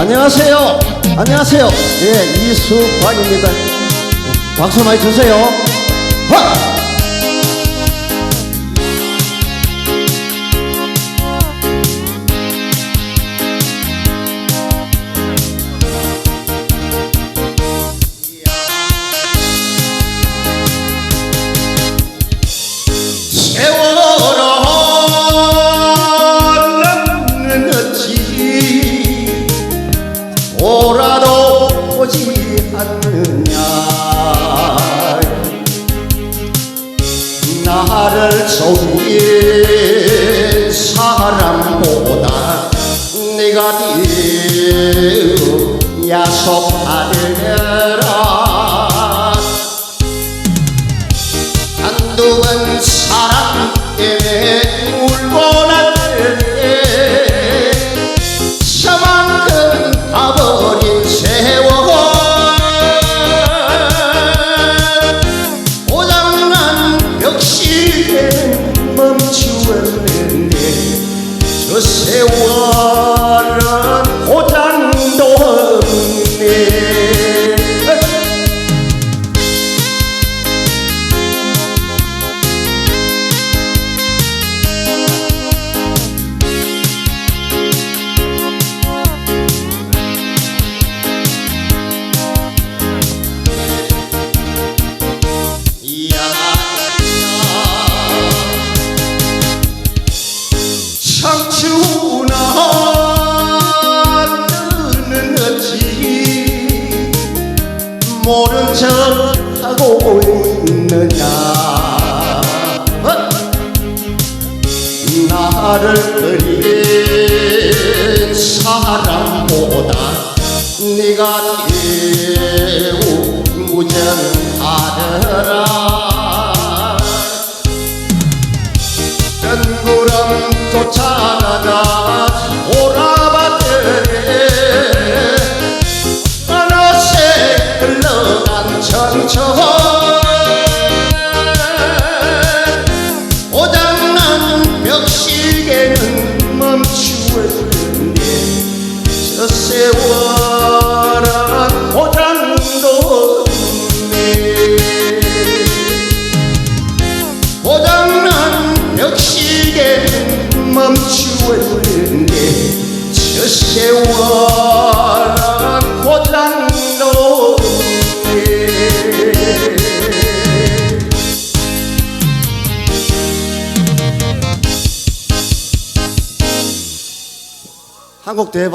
안녕하세요. 안녕하세요. 예, 이수관입니다. 박수 많이 주세요. 하! 나를 속인 사람보다 내가 더 야속하려라. 한두 번 사랑 때문에 울고 청춘아 뜨는 어찌 모른 척 하고 있느냐 어? 나를 그린 사람 구름 쫓아나가 멈추었는데 저 세월은 없네. 한국 대박